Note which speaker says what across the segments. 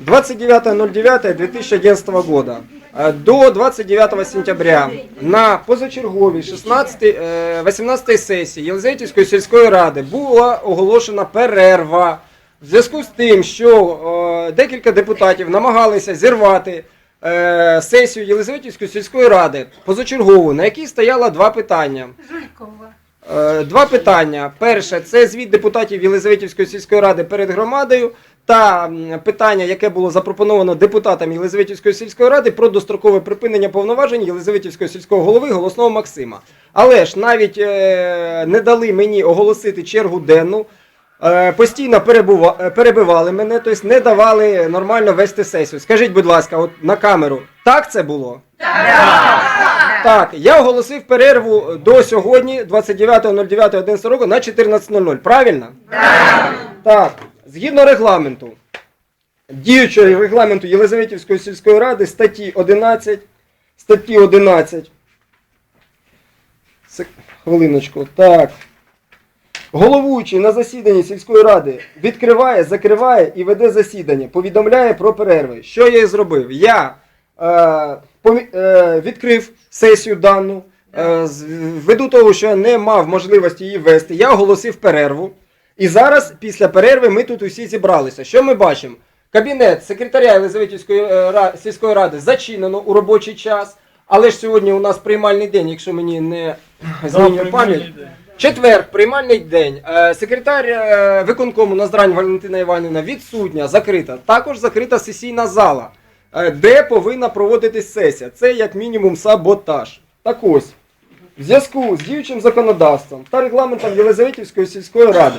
Speaker 1: 29.09.2011 года э, до 29 сентября на позачерговій 16, е, 18 сесії Єлизаветівської сільської ради була оголошена перерва в зв'язку з тим, що е, декілька депутатів намагалися зірвати е, сесію Єлизаветівської сільської ради позачергову, на якій стояло два питання. Е, Два питання. Перше, це звіт депутатів Єлизаветівської сільської ради перед громадою. Та питання, яке було запропоновано депутатам Єлизаветівської сільської ради про дострокове припинення повноважень Єлизаветівського сільського голови голосного Максима. Але ж навіть е, не дали мені оголосити чергу денну. е, Постійно е, перебивали мене, тобто не давали нормально вести сесію. Скажіть, будь ласка, от на камеру, так це було? Так, я оголосив перерву до сьогодні, 29.09.11 року, на 14.00. Правильно? Так. Так, згідно регламенту, діючого регламенту Єлизаветівської сільської ради, статті 11, статті 11. Сек- Хвилиночку. Так. Головуючий на засіданні сільської ради відкриває, закриває і веде засідання, повідомляє про перерви. Що я і зробив? Я е, помі- е, відкрив сесію дану. Е, ввиду того, що я не мав можливості її вести, я оголосив перерву. І зараз, після перерви, ми тут усі зібралися. Що ми бачимо? Кабінет секретаря Єлизаветівської е, сільської ради зачинено у робочий час. Але ж сьогодні у нас приймальний день, якщо мені не змінює пам'ять. Четвер, приймальний день. Е, Секретар е, виконкому Наздрань Валентина Іванівна відсутня, закрита. Також закрита сесійна зала, де повинна проводитись сесія. Це як мінімум саботаж. Так ось, в зв'язку з діючим законодавством та регламентом Єлизаветівської сільської ради.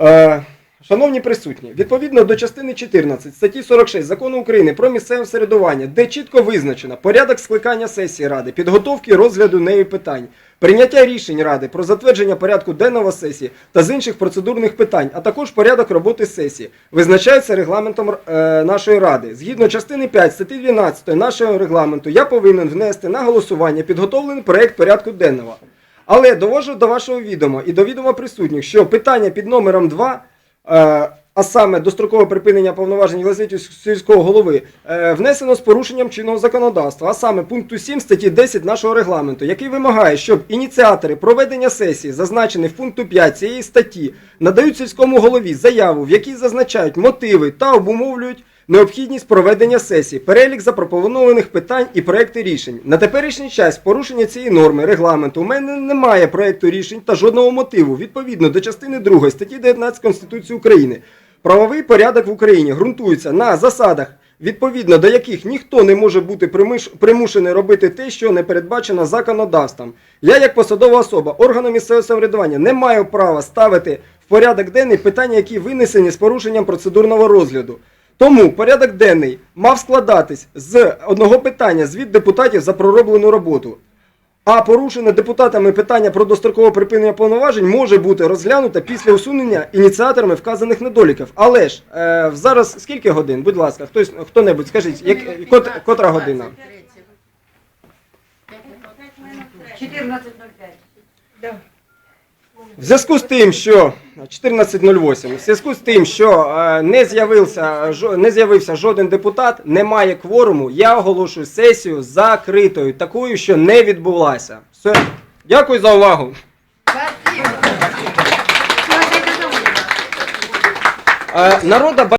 Speaker 1: Е, Шановні присутні, відповідно до частини 14 статті 46 закону України про місцеве самоврядування, де чітко визначено порядок скликання сесії ради, підготовки розгляду неї питань, прийняття рішень ради про затвердження порядку денного сесії та з інших процедурних питань, а також порядок роботи сесії, визначається регламентом е, нашої ради. Згідно частини 5 статті 12 нашого регламенту, я повинен внести на голосування підготовлений проект порядку денного. Але довожу до вашого відома і до відома присутніх, що питання під номером 2, е, а саме дострокове припинення повноважень Єлизаветівського сільського голови, е, внесено з порушенням чинного законодавства, а саме пункту 7 статті 10 нашого регламенту, який вимагає, щоб ініціатори проведення сесії, зазначені в пункту 5 цієї статті, надають сільському голові заяву, в якій зазначають мотиви та обумовлюють необхідність проведення сесії, перелік запропонованих питань і проекти рішень. На теперішній час порушення цієї норми регламенту у мене немає проекту рішень та жодного мотиву відповідно до частини 2 статті 19 Конституції України. Правовий порядок в Україні ґрунтується на засадах, відповідно до яких ніхто не може бути примушений робити те, що не передбачено законодавством. Я, як посадова особа органу місцевого самоврядування, не маю права ставити в порядок денний питання, які винесені з порушенням процедурного розгляду. Тому порядок денний мав складатись з одного питання звіт депутатів за пророблену роботу. А порушене депутатами питання про дострокове припинення повноважень може бути розглянуто після усунення ініціаторами вказаних недоліків. Але ж е, зараз скільки годин? Будь ласка, хтось хто-небудь скажіть, як, кот, котра година?
Speaker 2: 14.05.
Speaker 1: В зв'язку з тим, що 14.08, в зв'язку з тим, що не з'явився не з'явився жоден депутат, немає кворуму, я оголошую сесію закритою, такою, що не відбулася. Все. Дякую за увагу. Народа